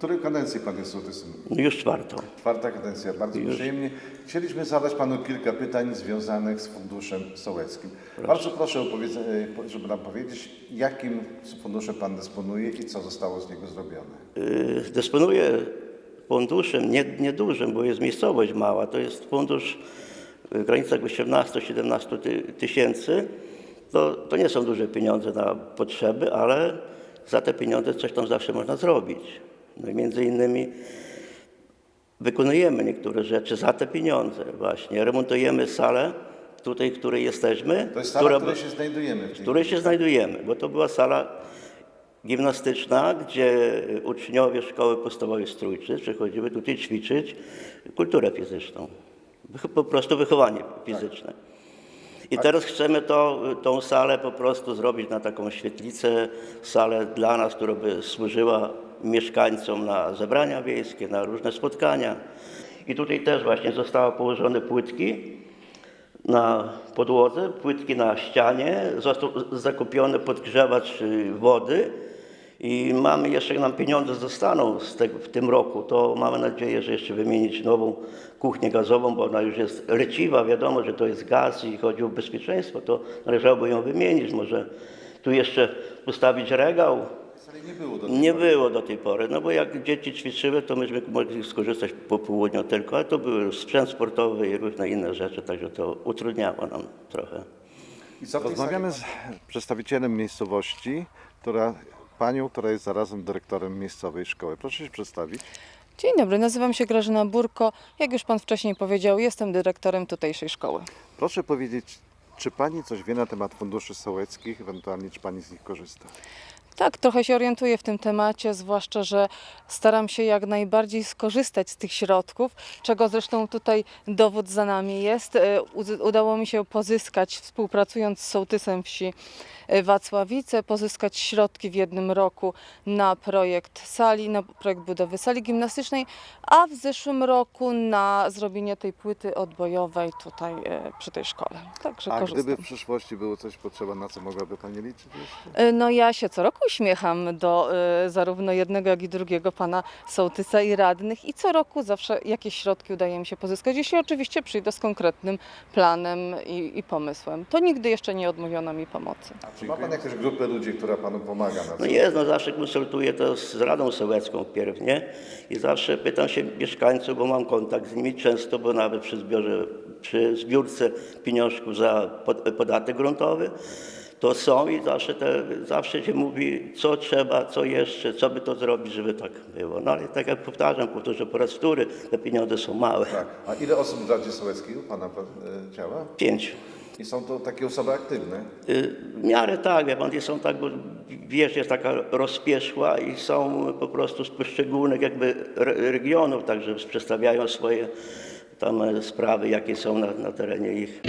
której kadencji pan jest sołtysem? Już czwartą. Czwarta kadencja, bardzo przyjemnie. Chcieliśmy zadać panu kilka pytań związanych z funduszem sołeckim. Bardzo proszę, powiedzenie, żeby nam powiedzieć, jakim funduszem pan dysponuje i co zostało z niego zrobione. Y, Dysponuję funduszem nie, niedużym, bo jest miejscowość mała. To jest fundusz w granicach 18-17 ty, tysięcy. To, to nie są duże pieniądze na potrzeby, ale za te pieniądze coś tam zawsze można zrobić. No i między innymi wykonujemy niektóre rzeczy za te pieniądze właśnie. Remontujemy salę tutaj, w której jesteśmy. To jest sala, która w której się znajdujemy. W której się znajdujemy, bo to była sala gimnastyczna, gdzie uczniowie szkoły podstawowej Strójczy przychodziły tutaj ćwiczyć kulturę fizyczną, po prostu wychowanie fizyczne. I teraz chcemy to, tą salę po prostu zrobić na taką świetlicę, salę dla nas, która by służyła mieszkańcom na zebrania wiejskie, na różne spotkania. I tutaj też właśnie zostały położone płytki, na podłodze, płytki na ścianie, został zakupiony podgrzewacz wody i mamy jeszcze, jak nam pieniądze zostaną z tego, w tym roku, to mamy nadzieję, że jeszcze wymienić nową kuchnię gazową, bo ona już jest leciwa, wiadomo, że to jest gaz i chodzi o bezpieczeństwo, to należałoby ją wymienić, może tu jeszcze postawić regał, nie było do tej nie pory. było do tej pory, no bo jak dzieci ćwiczyły, to myśmy mogli skorzystać po południu tylko, ale to były sprzęt sportowy i różne inne rzeczy, także to utrudniało nam trochę. Rozmawiamy z przedstawicielem miejscowości, która, panią, która jest zarazem dyrektorem miejscowej szkoły. Proszę się przedstawić. Dzień dobry, nazywam się Grażyna Burko. Jak już Pan wcześniej powiedział, jestem dyrektorem tutejszej szkoły. Proszę powiedzieć, czy pani coś wie na temat funduszy sołeckich, ewentualnie czy pani z nich korzysta? Tak, trochę się orientuję w tym temacie, zwłaszcza, że staram się jak najbardziej skorzystać z tych środków, czego zresztą tutaj dowód za nami jest. E, Udało mi się pozyskać, współpracując z sołtysem wsi e, Wacławice, pozyskać środki w jednym roku na projekt sali, na projekt budowy sali gimnastycznej, a w zeszłym roku na zrobienie tej płyty odbojowej tutaj e, przy tej szkole. Także A korzystam. gdyby w przyszłości było coś potrzeba, na co mogłaby pani liczyć jeszcze? No ja się co roku uśmiecham do e, zarówno jednego, jak i drugiego pana sołtysa i radnych i co roku zawsze jakieś środki udaje mi się pozyskać, jeśli oczywiście przyjdę z konkretnym planem i, i pomysłem. To nigdy jeszcze nie odmówiono mi pomocy. Czy ma pan jakąś grupę ludzi, która panu pomaga na No jest, no zawsze konsultuję to z Radą Sołecką wpierw, nie? I zawsze pytam się mieszkańców, bo mam kontakt z nimi często, bo nawet przy zbiorze, przy zbiórce pieniążków za pod- podatek gruntowy, to są i zawsze, te, zawsze się mówi, co trzeba, co jeszcze, co by to zrobić, żeby tak było. No ale tak jak powtarzam, powtórzę po raz wtóry, te pieniądze są małe. Tak. A ile osób w Radzie Sołeckiej u pana e, działa? Pięć. I są to takie osoby aktywne? Y, W miarę tak, wie pan, są tak, bo wieś jest taka rozpieszła i są po prostu z poszczególnych jakby re- regionów, także przedstawiają swoje tam e, sprawy, jakie są na, na terenie ich.